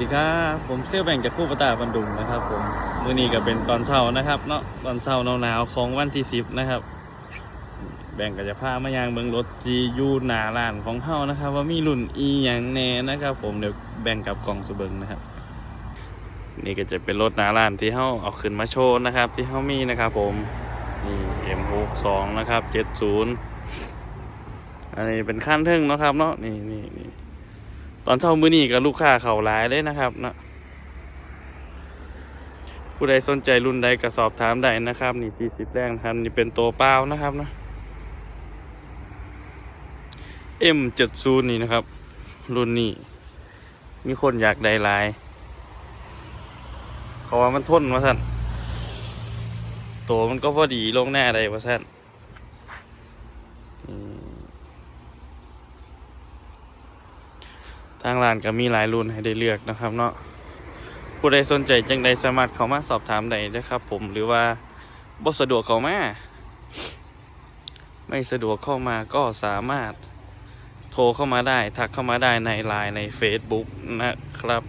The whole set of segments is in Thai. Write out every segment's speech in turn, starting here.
ดีครับผมเสื้อแบ่งจากคู่ประตาบันดุงนะครับผมมื้อนี้ก็เป็นตอนเช้านะครับเนาะตอนเช้าหนาวๆของวันที่สิบนะครับ แบ่งก็จะพามายางเบิงรถที่อยู่หนาร้านของเฮานะครับ ว่ามีรุ่นอีหยังแน่นะครับ ผมเดี๋ยวแบ่งกับกล่องสุเบิงนะครับ นี่ก็จะเป็นรถหนาร้านที่เฮาเอาขึ้นมาโชว์นะครับ ที่เฮามีนะครับ ผมนี่ M62 นะครับ70อันนี้เป็นขั้นทึ่งเนาะครับเนาะนี่นี่นี่ อนเช้ามื้อนี้กับลูกค้าเขาหลายเลยนะครับนะผู้ใดสนใจรุ่นใดก็สอบถามได้นะครับ นี่40แรงนะครับนี่เป็นตัวเปล่านะครับนะ M70 นี่นะครับ รุ่นนี้ มีคนอยากได้หลายเขาว่ามันทนว่าสั่นตัวมันก็พอดีลงหน้าได้ว่าสั่นอืม ทางร้านก็มีหลายรุ่นให้ได้เลือกนะครับเนาะผู้ใดสนใจจังใดสามารถเข้ามาสอบถามได้นะครับผมหรือว่าบ่สะดวกเข้ามา ไม่สะดวกเข้ามาก็สามารถโทรเข้ามาได้ ทักเข้ามาได้ในไลน์ใน Facebook นะครับ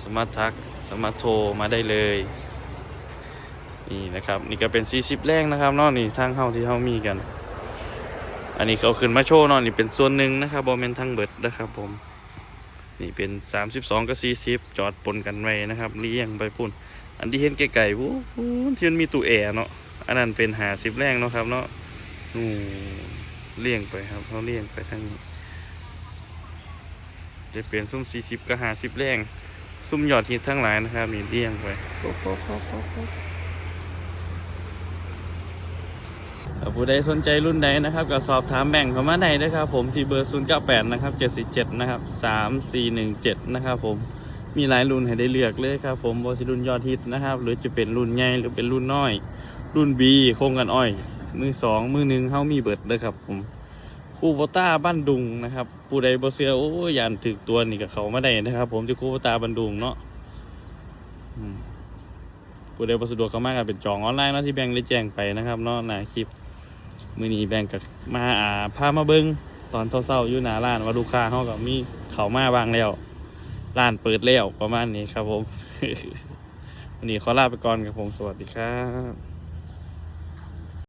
สามารถทักสามารถโทรมาได้เลยนี่นะครับ นี่ก็เป็น 40 แรกนะครับเนาะนี่ทางเข้าที่เขามีกัน อันนี้เขาขึ้นมาโชว์เนอนนี่เป็นส่วนหนึ่งนะครับบอมเมนทั้งเบิดนะครับผม นี่เป็น 32 กับ 40 จอดปนกันไว้นะครับเลี้ยงไปพุ่น อันที่เห็นไกลๆวู้หูที่มันมีตู้แอร์เนาะ อันนั้นเป็นหาสิบแรงเนาะครับเนาะนูเลี้ยงไปครับเขาเลี้ยงไปทางนี้จะเปลี่ยนซุ้ม 40 กับ 50 แรง ซุ้มยอดฮิตทั้งหลายนะครับนี่เลี้ยงไปโป๊ะโป๊ะโป๊ะโป๊ะโป๊ะ ถ้า ผู้ใดสนใจรุ่นใดนะครับก็สอบถามแบ่งเข้ามาได้นะครับ ผมที่เบอร์ 0 9 8 นะครับ 77 นะครับ 3417 นะครับผมมีหลายรุ่นให้ได้เลือกเลยครับ ผมบอสิรุ่นยอดฮิตนะครับ หรือจะเป็นรุ่นใหญ่หรือเป็นรุ่นน้อย รุ่น B โครงกันอ้อย มือสองมือหนึ่งเขามีเบิดเลยครับ ผมคูโบต้าบ้านดุงนะครับผู้ใดบ่เสือโอ้ยานถึกตัวนี่กับเขามาได้นะครับ ผมที่คูโบต้าบ้านดุงเนาะผู้ใดบ่สะดวกเข้ามาก็เป็นจองออนไลน์เนาะที่แบงค์ได้แจ้งไปนะครับเนาะหน้าคลิป มือนี้แบ่งกับมาอ่าพามาเบิงตอนเศร้าๆอยู่หน้าร้านว่าลูกค้าเขากับมีเขามาบางแล้วร้านเปิดแล้วประมาณนี้ครับผม วันนี้ขอลาไปก่อนครับผมสวัสดีครับ